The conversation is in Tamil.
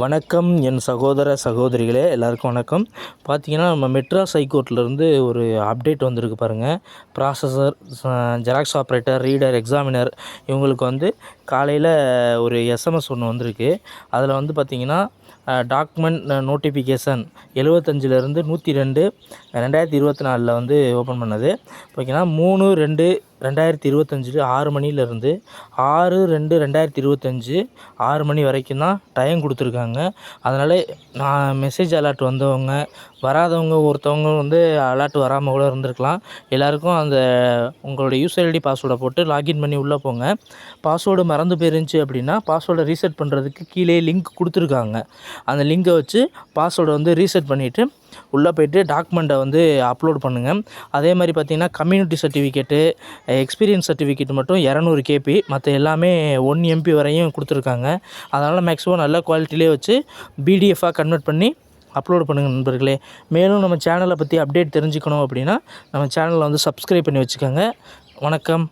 வணக்கம் என் சகோதர சகோதரிகளே எல்லாருக்கும் வணக்கம். பார்த்தீங்கன்னா நம்ம மெட்ராஸ் ஹைகோர்ட்லேருந்து ஒரு அப்டேட் வந்திருக்கு பாருங்கள் processor xerox operator reader examiner இவங்களுக்கு வந்து காலையில் ஒரு எஸ்எம்எஸ் ஒன்று வந்திருக்கு. அதில் வந்து பார்த்திங்கன்னா டாக்குமெண்ட் நோட்டிஃபிகேஷன் எழுவத்தஞ்சிலேருந்து நூற்றி ரெண்டு ரெண்டாயிரத்தி இருபத்தி நாலில் வந்து ஓப்பன் பண்ணது. ஓகேனா மூணு ரெண்டு ரெண்டாயிரத்தி இருபத்தஞ்சில் ஆறு மணிலேருந்து ஆறு ரெண்டு ரெண்டாயிரத்தி இருபத்தஞ்சி ஆறு மணி வரைக்கும் தான் டைம் கொடுத்துருக்காங்க. அதனால் நான் மெசேஜ் அலர்ட் வந்தவங்க வராதவங்க ஒருத்தவங்க வந்து அலாட் வராமல் கூட இருந்திருக்கலாம். எல்லாருக்கும் அந்த உங்களோட யூசர் ஐடி பாஸ்வேர்டை போட்டு லாகின் பண்ணி உள்ளே போங்க. பாஸ்வேர்டு மறந்து போயிருந்துச்சு அப்படின்னா பாஸ்வேர்டை ரீசெட் பண்ணுறதுக்கு கீழே லிங்க் கொடுத்துருக்காங்க. அந்த லிங்கை வச்சு பாஸ்வேர்டை வந்து ரீசெட் பண்ணிவிட்டு உள்ளே போயிட்டு டாக்குமெண்ட்டை வந்து அப்லோட் பண்ணுங்கள் அதே மாதிரி பார்த்தீங்கன்னா கம்யூனிட்டி சர்டிஃபிகேட்டு எக்ஸ்பீரியன்ஸ் சர்டிஃபிகேட் மட்டும் இரநூறு கேபி மற்ற எல்லாமே ஒன் எம்பி வரையும் கொடுத்துருக்காங்க. அதனால் மேக்ஸிமம் நல்ல குவாலிட்டிலே வச்சு பிடிஎஃபாக கன்வெர்ட் பண்ணி அப்லோட் பண்ணுங்கள் நண்பர்களே. மேலும் நம்ம சேனலை பற்றி அப்டேட் தெரிஞ்சுக்கணும் அப்படின்னா நம்ம சேனலை வந்து சப்ஸ்கிரைப் பண்ணி வச்சுக்கோங்க. வணக்கம்.